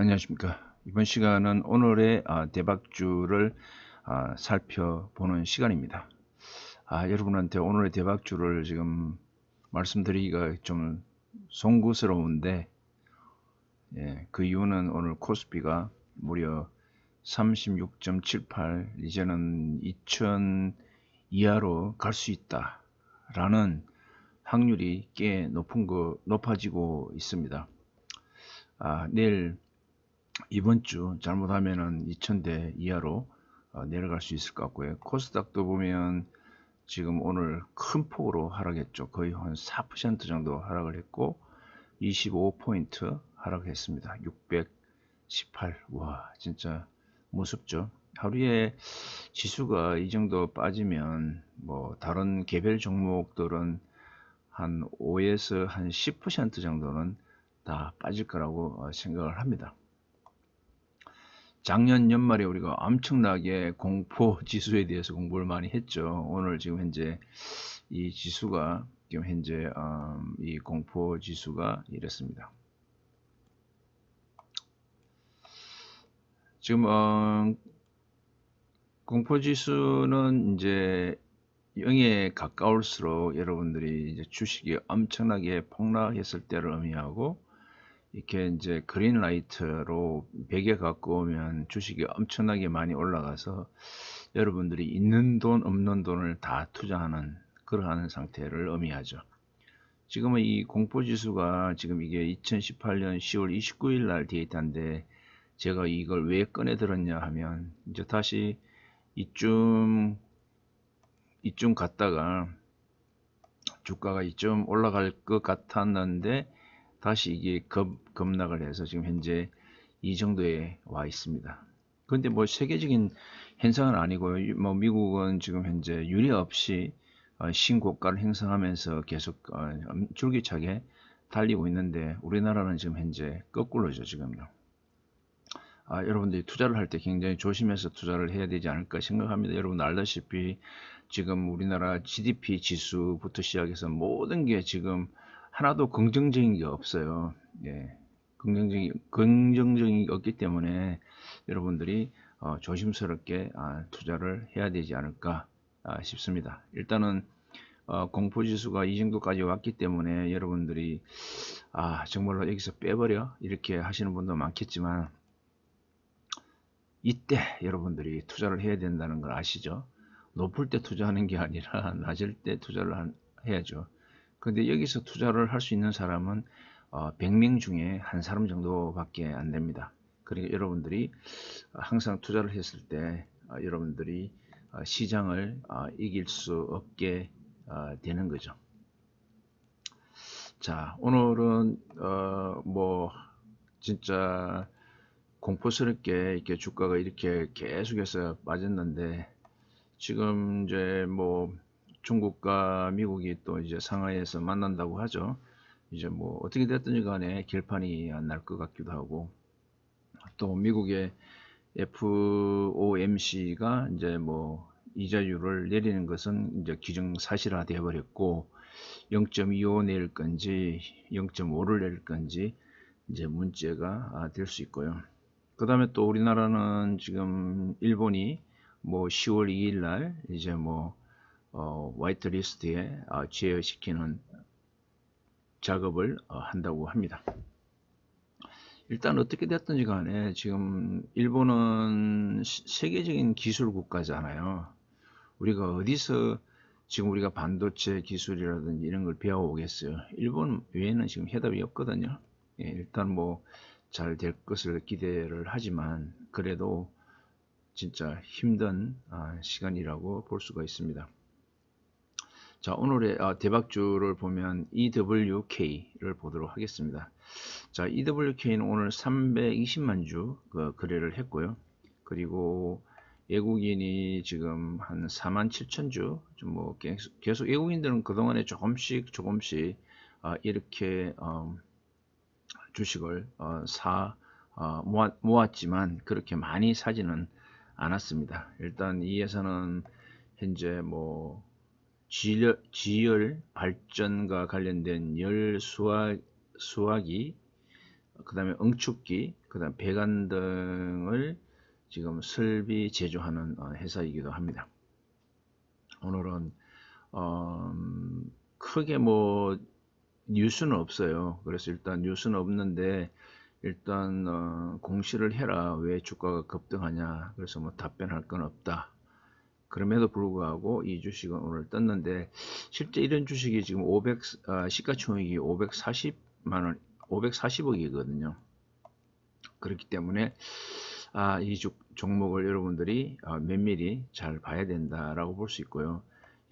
안녕하십니까. 이번 시간은 오늘의 아, 대박주를 아, 살펴보는 시간입니다. 아, 여러분한테 오늘의 대박주를 지금 말씀드리기가 좀 송구스러운데 예, 그 이유는 오늘 코스피가 무려 36.78 이제는 2000 이하로 갈 수 있다 라는 확률이 꽤 높은 거 높아지고 있습니다. 아, 내일 이번 주 잘못하면은 2000대 이하로 어, 내려갈 수 있을 것 같고요. 코스닥도 보면 지금 오늘 큰 폭으로 하락했죠. 거의 한 4% 정도 하락을 했고 25포인트 하락했습니다. 618. 와, 진짜 무섭죠. 하루에 지수가 이 정도 빠지면 뭐 다른 개별 종목들은 한 5에서 한 10% 정도는 다 빠질 거라고 어, 생각을 합니다. 작년 연말에 우리가 엄청나게 공포 지수에 대해서 공부를 많이 했죠. 오늘 지금 현재 이 지수가 지금 현재 음, 이 공포 지수가 이렇습니다. 지금 어, 공포 지수는 이제 0에 가까울수록 여러분들이 이제 주식이 엄청나게 폭락했을 때를 의미하고 이렇게 이제 그린라이트로 100에 가까우면 주식이 엄청나게 많이 올라가서 여러분들이 있는 돈 없는 돈을 다 투자하는 그러한 상태를 의미하죠. 지금은 이 공포지수가 지금 이게 2018년 10월 29일 날 데이터인데 제가 이걸 왜 꺼내 들었냐 하면 이제 다시 이쯤 이쯤 갔다가 주가가 이쯤 올라갈 것 같았는데 다시 이게 급, 급락을 해서 지금 현재 이 정도에 와 있습니다. 근데 뭐 세계적인 현상은 아니고요. 뭐 미국은 지금 현재 유례 없이 어, 신고가를 행사하면서 계속 어, 줄기차게 달리고 있는데 우리나라는 지금 현재 거꾸로죠 지금요. 아, 여러분들이 투자를 할 때 굉장히 조심해서 투자를 해야 되지 않을까 생각합니다. 여러분 알다시피 지금 우리나라 GDP 지수부터 시작해서 모든 게 지금 하나도 긍정적인 게 없어요. 예. 긍정적인, 긍정적인 게 없기 때문에 여러분들이 어, 조심스럽게 아, 투자를 해야 되지 않을까 아, 싶습니다. 일단은 어, 공포지수가 이 정도까지 왔기 때문에 여러분들이 아 정말로 여기서 빼버려 이렇게 하시는 분도 많겠지만 이때 여러분들이 투자를 해야 된다는 걸 아시죠? 높을 때 투자하는 게 아니라 낮을 때 투자를 한, 해야죠. 근데 여기서 투자를 할 수 있는 사람은 어, 100명 중에 한 사람 정도밖에 안 됩니다. 그러니까 여러분들이 항상 투자를 했을 때 어, 여러분들이 어, 시장을 어, 이길 수 없게 어, 되는 거죠. 자, 오늘은 어, 뭐 진짜 공포스럽게 이렇게 주가가 이렇게 계속해서 빠졌는데 지금 이제 뭐 중국과 미국이 또 이제 상하이에서 만난다고 하죠. 이제 뭐 어떻게 됐든지 간에 결판이 안 날 것 같기도 하고 또 미국의 FOMC가 이제 뭐 이자율을 내리는 것은 이제 기정 사실화 되어 버렸고 0.25 내릴 건지 0.5를 내릴 건지 이제 문제가 될 수 있고요. 그 다음에 또 우리나라는 지금 일본이 뭐 10월 2일 날 이제 뭐 어, 화이트 리스트에 어, 제어시키는 작업을 어, 한다고 합니다. 일단 어떻게 됐든지 간에 지금 일본은 세계적인 기술 국가잖아요. 우리가 어디서 지금 우리가 반도체 기술이라든지 이런 걸 배워오겠어요. 일본 외에는 지금 해답이 없거든요. 예, 일단 뭐 잘 될 것을 기대를 하지만 그래도 진짜 힘든 아, 시간이라고 볼 수가 있습니다. 자, 오늘의 아, 대박주를 보면 EWK를 보도록 하겠습니다. 자, EWK는 오늘 320만 주 그, 거래를 했고요. 그리고 외국인이 지금 한 4만 7천 주, 좀뭐 계속, 외국인들은 그동안에 조금씩 조금씩 아, 이렇게 어, 주식을 어, 사 어, 모았, 모았지만 그렇게 많이 사지는 않았습니다. 일단 이 회사는 현재 뭐 지열, 발전과 관련된 열 수학, 수학이 그다음에 응축기, 그 다음 배관 등을 지금 설비 제조하는 어, 회사이기도 합니다. 오늘은 어, 음, 크게 뭐 뉴스는 없어요. 그래서 일단 뉴스는 없는데 일단 어, 공시를 해라. 왜 주가가 급등하냐. 그래서 뭐 답변할 건 없다. 그럼에도 불구하고 이 주식은 오늘 떴는데 실제 이런 주식이 지금 500 아, 시가총액이 540만 원, 540억이거든요. 그렇기 때문에 아, 이 주, 종목을 여러분들이 아, 면밀히 잘 봐야 된다라고 볼 수 있고요.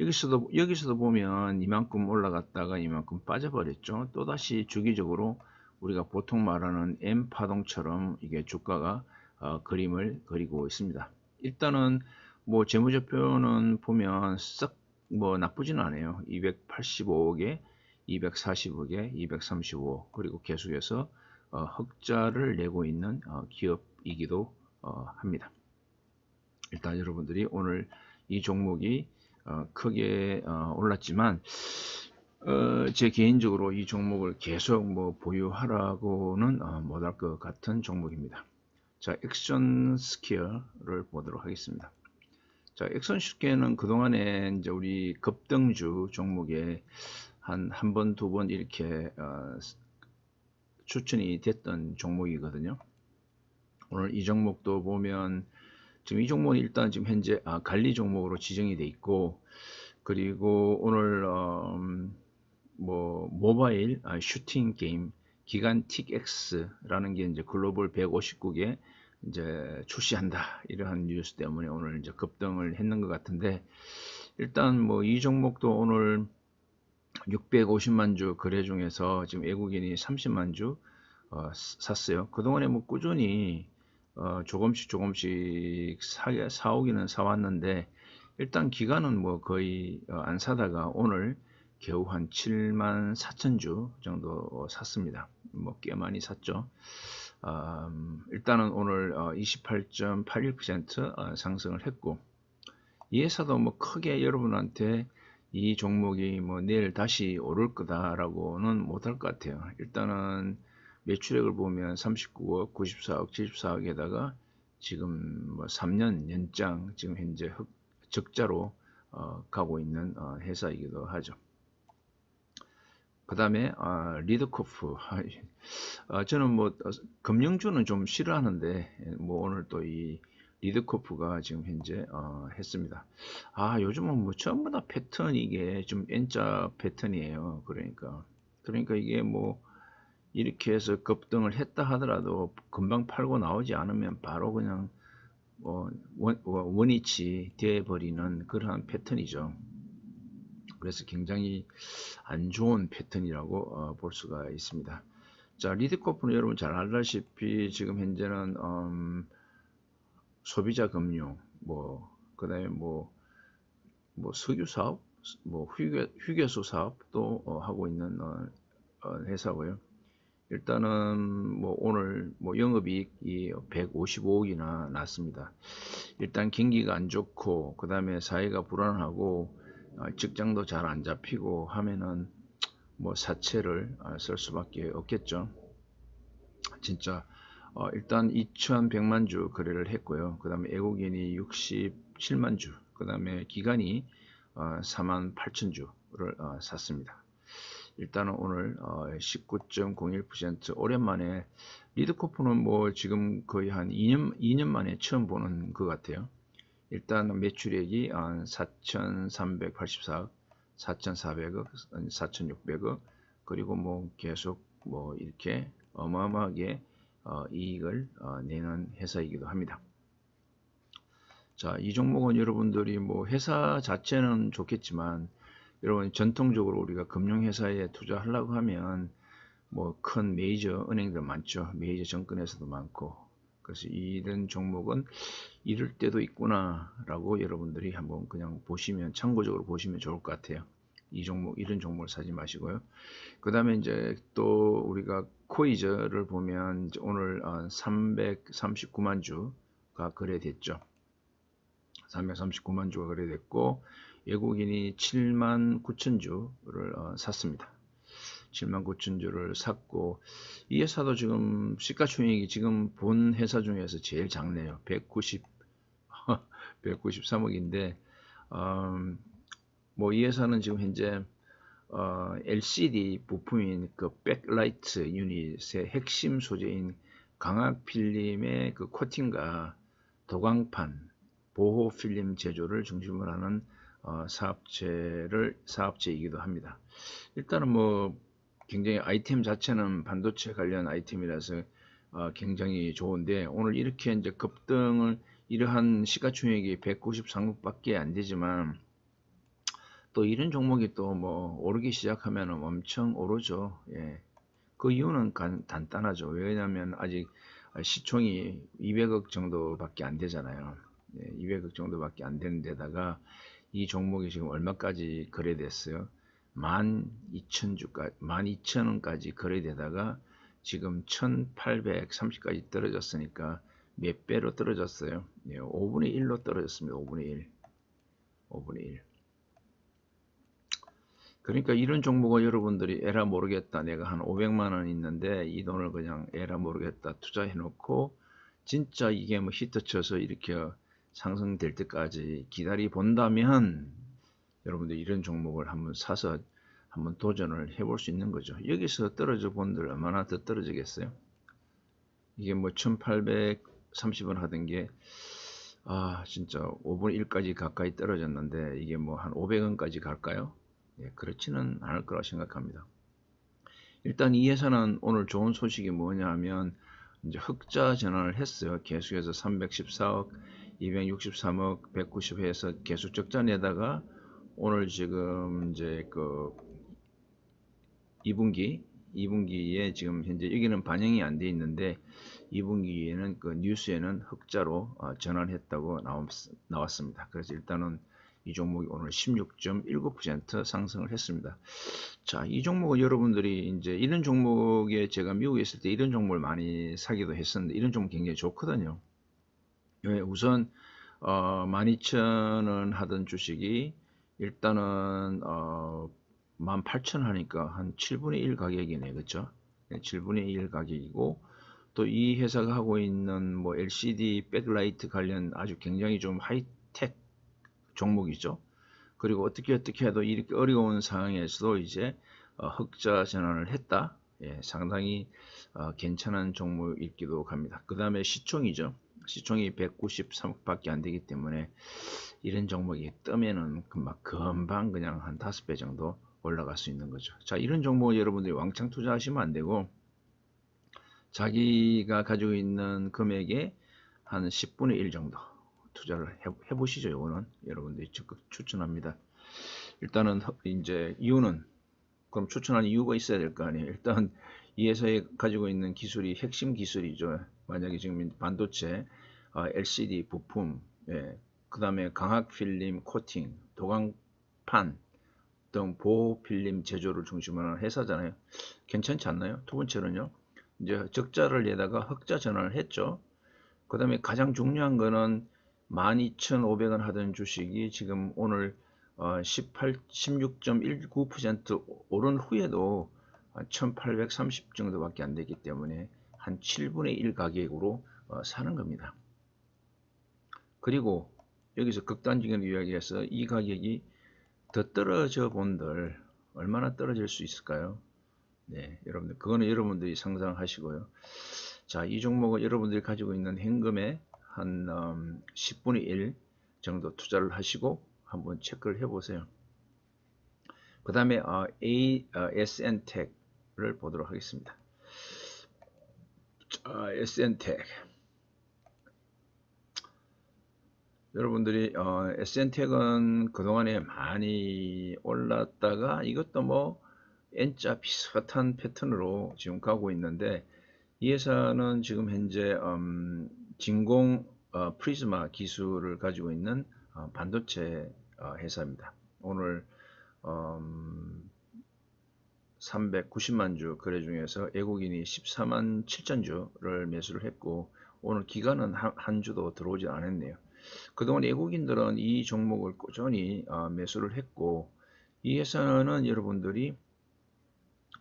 여기서도 여기서도 보면 이만큼 올라갔다가 이만큼 빠져버렸죠. 또 다시 주기적으로 우리가 보통 말하는 M 파동처럼 이게 주가가 어, 그림을 그리고 있습니다. 일단은 뭐 재무제표는 보면 썩 뭐 나쁘지는 않아요. 285억에 240억에 235억 그리고 계속해서 어, 흑자를 내고 있는 어, 기업이기도 어, 합니다. 일단 여러분들이 오늘 이 종목이 어, 크게 어, 올랐지만 어, 제 개인적으로 이 종목을 계속 뭐 보유하라고는 어, 못할 것 같은 종목입니다. 자, 액션 스퀘어를 보도록 하겠습니다. 자, 액션 스퀘어는 그동안에 이제 우리 급등주 종목에 한 한 번, 두 번 이렇게 어, 추천이 됐던 종목이거든요. 오늘 이 종목도 보면 지금 이 종목은 일단 지금 현재 아, 관리 종목으로 지정이 돼 있고 그리고 오늘 어, 뭐 모바일 아, 슈팅 게임 기간틱 X라는 게 이제 글로벌 150국에 이제 출시한다 이러한 뉴스 때문에 오늘 이제 급등을 했는 것 같은데 일단 뭐 이 종목도 오늘 650만 주 거래 중에서 지금 외국인이 30만 주 어, 샀어요. 그동안에 뭐 꾸준히 어, 조금씩 조금씩 사, 사오기는 사왔는데 일단 기간은 뭐 거의 어, 안 사다가 오늘 겨우 한 7만 4천 주 정도 샀습니다. 뭐 꽤 많이 샀죠. 음, 일단은 오늘 어, 28.81% 어, 상승을 했고 이 회사도 뭐 크게 여러분한테 이 종목이 뭐 내일 다시 오를 거다라고는 못할 것 같아요. 일단은 매출액을 보면 39억, 94억, 74억에다가 지금 뭐 3년 연장 지금 현재 적자로 어, 가고 있는 어, 회사이기도 하죠. 그 다음에 아, 리드코프 아, 저는 뭐 어, 금융주는 좀 싫어하는데 뭐 오늘 또 이 리드코프가 지금 현재 어, 했습니다. 아 요즘은 뭐 전부 다 패턴 이게 좀 N자 패턴이에요. 그러니까 그러니까 이게 뭐 이렇게 해서 급등을 했다 하더라도 금방 팔고 나오지 않으면 바로 그냥 뭐 원, 원위치 되어버리는 그러한 패턴이죠. 그래서 굉장히 안 좋은 패턴이라고 어, 볼 수가 있습니다. 자, 리드코프는 여러분 잘 알다시피 지금 현재는 음, 소비자 금융, 뭐 그다음에 뭐, 뭐 석유 사업, 뭐 휴게, 휴게소 사업도 어, 하고 있는 어, 어 회사고요. 일단은 뭐 오늘 뭐 영업이익이 155억이나 났습니다. 일단 경기가 안 좋고 그 다음에 사회가 불안하고 어, 직장도 잘 안 잡히고 하면은 뭐 사채를 어, 쓸 수밖에 없겠죠. 진짜 어 일단 2,100만 주 거래를 했고요. 그 다음에 외국인이 67만 주, 그 다음에 기간이 어 4만 8천 주를 어 샀습니다. 일단은 오늘 어 19.01% 오랜만에 리드 코프는 뭐 지금 거의 한 2년 2년 만에 처음 보는 것 같아요. 일단 매출액이 한 4,384억, 4,400억, 4,600억 그리고 뭐 계속 뭐 이렇게 어마어마하게 어, 이익을 어, 내는 회사이기도 합니다. 자, 이 종목은 여러분들이 뭐 회사 자체는 좋겠지만 여러분 전통적으로 우리가 금융회사에 투자하려고 하면 뭐 큰 메이저 은행들 많죠. 메이저 정권에서도 많고 그래서 이런 종목은 이럴 때도 있구나라고 여러분들이 한번 그냥 보시면 참고적으로 보시면 좋을 것 같아요. 이 종목 이런 종목을 사지 마시고요. 그 다음에 이제 또 우리가 코이저를 보면 오늘 339만 어, 주가 거래됐죠. 339만 주가 거래됐고 외국인이 7만 9천 주를 어, 샀습니다. 7만 9천 주를 샀고 이 회사도 지금 시가총액이 지금 본 회사 중에서 제일 작네요. 190 193억인데 음, 뭐이 회사는 지금 현재 어, LCD 부품인 그 백라이트 유닛의 핵심 소재인 강학 필름의 그 코팅과 도광판 보호 필름 제조를 중심으로 하는 어, 사업체를 사업체이기도 합니다. 일단은 뭐 굉장히 아이템 자체는 반도체 관련 아이템이라서 어, 굉장히 좋은데 오늘 이렇게 이제 급등을 이러한 시가총액이 193억밖에 안 되지만 또 이런 종목이 또 뭐 오르기 시작하면 엄청 오르죠. 예. 그 이유는 간, 단단하죠. 왜냐하면 아직 시총이 200억 정도밖에 안 되잖아요. 예, 200억 정도밖에 안 되는 데다가 이 종목이 지금 얼마까지 거래됐어요? 12,000주까지 12,000원까지 거래되다가 지금 1,830까지 떨어졌으니까 몇 배로 떨어졌어요? 예, 5분의 1로 떨어졌습니다. 5분의 1. 5분의 1. 그러니까 이런 종목을 여러분들이 에라 모르겠다. 내가 한 500만 원 있는데 이 돈을 그냥 에라 모르겠다 투자해 놓고 진짜 이게 뭐 히트 쳐서 이렇게 상승될 때까지 기다리 본다면 여러분들 이런 종목을 한번 사서 한번 도전을 해볼 수 있는 거죠. 여기서 떨어져 본들 얼마나 더 떨어지겠어요? 이게 뭐 1830원 하던 게, 아, 진짜 5분의 1까지 가까이 떨어졌는데, 이게 뭐 한 500원까지 갈까요? 예, 그렇지는 않을 거라 생각합니다. 일단 이 회사는 오늘 좋은 소식이 뭐냐 하면, 이제 흑자 전환을 했어요. 계속해서 314억, 263억, 190회에서 계속 적자 내다가, 오늘 지금 이제 그 2분기 2분기에 지금 현재 여기는 반영이 안 돼 있는데 2분기에는 그 뉴스에는 흑자로 어, 전환했다고 나왔습니다. 그래서 일단은 이 종목이 오늘 16.19% 상승을 했습니다. 자, 이 종목은 여러분들이 이제 이런 종목에 제가 미국에 있을 때 이런 종목을 많이 사기도 했었는데 이런 종목 굉장히 좋거든요. 왜 우선 어, 12,000원 하던 주식이 일단은 어, 18,000 하니까 한 7분의 1 가격이네. 그쵸? 7분의 1 가격이고 또 이 회사가 하고 있는 뭐 LCD 백라이트 관련 아주 굉장히 좀 하이텍 종목이죠. 그리고 어떻게 어떻게 해도 이렇게 어려운 상황에서도 이제 어, 흑자 전환을 했다. 예, 상당히 어, 괜찮은 종목이기도 합니다. 그 다음에 시총이죠. 시총이 193억밖에 안 되기 때문에 이런 종목이 뜨면은 막 금방 그냥 한 5배 정도 올라갈 수 있는 거죠. 자, 이런 종목 여러분들이 왕창 투자하시면 안 되고 자기가 가지고 있는 금액의 한 10분의 1 정도 투자를 해, 보시죠. 이거는 여러분들이 적극 추천합니다. 일단은 이제 이유는 그럼 추천하는 이유가 있어야 될 거 아니에요. 일단 이 회사에 가지고 있는 기술이 핵심 기술이죠. 만약에 지금 반도체, LCD 아, 부품, 예, 그 다음에 강학 필름 코팅, 도강판 등 보호 필름 제조를 중심으로 하는 회사잖아요. 괜찮지 않나요? 두 번째는요. 이제 적자를 내다가 흑자 전환을 했죠. 그 다음에 가장 중요한 거는 12,500원 하던 주식이 지금 오늘 18, 어, 16.19% 오른 후에도 1830 정도밖에 안 되기 때문에 한 7분의 1 가격으로 어, 사는 겁니다. 그리고 여기서 극단적인 이야기에서 이 가격이 더 떨어져 본들 얼마나 떨어질 수 있을까요? 네, 여러분들 그거는 여러분들이 상상하시고요. 자, 이 종목은 여러분들이 가지고 있는 현금의 한 음, 10분의 1 정도 투자를 하시고 한번 체크를 해보세요. 그 다음에 어, A, 어, 보도록 하겠습니다. 자, SN텍 여러분들이 어, SN텍은 그동안에 많이 올랐다가 이것도 뭐 N자 비슷한 패턴으로 지금 가고 있는데 이 회사는 지금 현재 음, 진공 어, 프리즈마 기술을 가지고 있는 어, 반도체 어, 회사입니다. 오늘 음, 390만 주 거래 중에서 외국인이 14만 7천 주를 매수를 했고 오늘 기간은 한, 한 주도 들어오지 않았네요. 그동안 외국인들은 이 종목을 꾸준히 어, 매수를 했고 이 회사는 여러분들이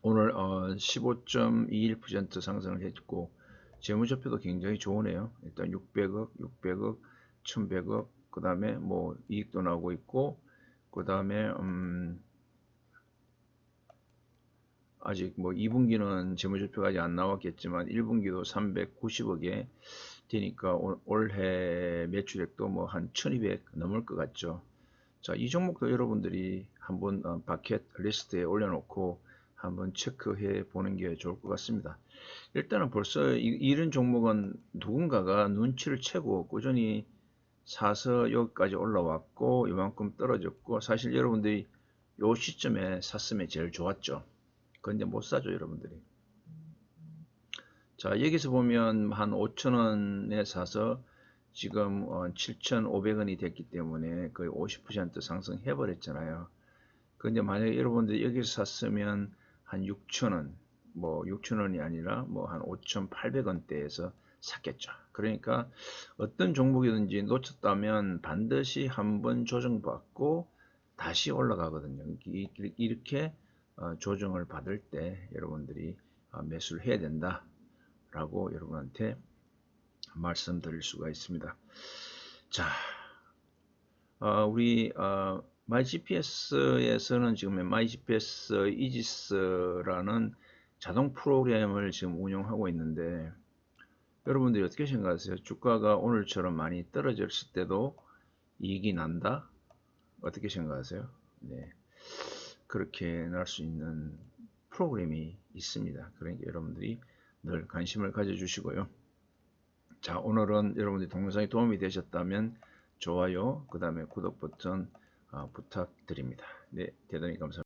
오늘 어, 15.21% 상승을 했고 재무제표도 굉장히 좋으네요. 일단 600억, 600억, 1100억, 그 다음에 뭐 이익도 나오고 있고, 그 다음에 음, 아직 뭐 2분기는 재무제표가 아직 안 나왔겠지만 1분기도 390억에 되니까 올- 올해 매출액도 뭐 한 1200 넘을 것 같죠. 자, 이 종목도 여러분들이 한번 어, 바켓 리스트에 올려놓고 한번 체크해 보는 게 좋을 것 같습니다. 일단은 벌써 이, 이런 종목은 누군가가 눈치를 채고 꾸준히 사서 여기까지 올라왔고 이만큼 떨어졌고 사실 여러분들이 요 시점에 샀으면 제일 좋았죠. 그런데 못 사죠 여러분들이. 자 여기서 보면 한 5천원에 사서 지금 7,500원이 됐기 때문에 거의 50% 상승해 버렸잖아요. 근데 만약에 여러분들이 여기서 샀으면 한 6,000원, 뭐 6,000원이 아니라 뭐 한 5,800원대에서 샀겠죠. 그러니까 어떤 종목이든지 놓쳤다면 반드시 한번 조정받고 다시 올라가거든요. 이- 이렇게 어, 조정을 받을 때 여러분들이 어, 매수를 해야 된다 라고 여러분한테 말씀드릴 수가 있습니다. 자, 어, 우리 어, MyGPS에서는 지금 MyGPS 이지스라는 자동 프로그램을 지금 운영하고 있는데 여러분들이 어떻게 생각하세요? 주가가 오늘처럼 많이 떨어졌을 때도 이익이 난다? 어떻게 생각하세요? 네. 그렇게 날 수 있는 프로그램이 있습니다. 그러니까 여러분들이 늘 관심을 가져주시고요. 자, 오늘은 여러분들이 동영상이 도움이 되셨다면 좋아요, 그 다음에 구독 버튼 어, 부탁드립니다. 네, 대단히 감사합니다.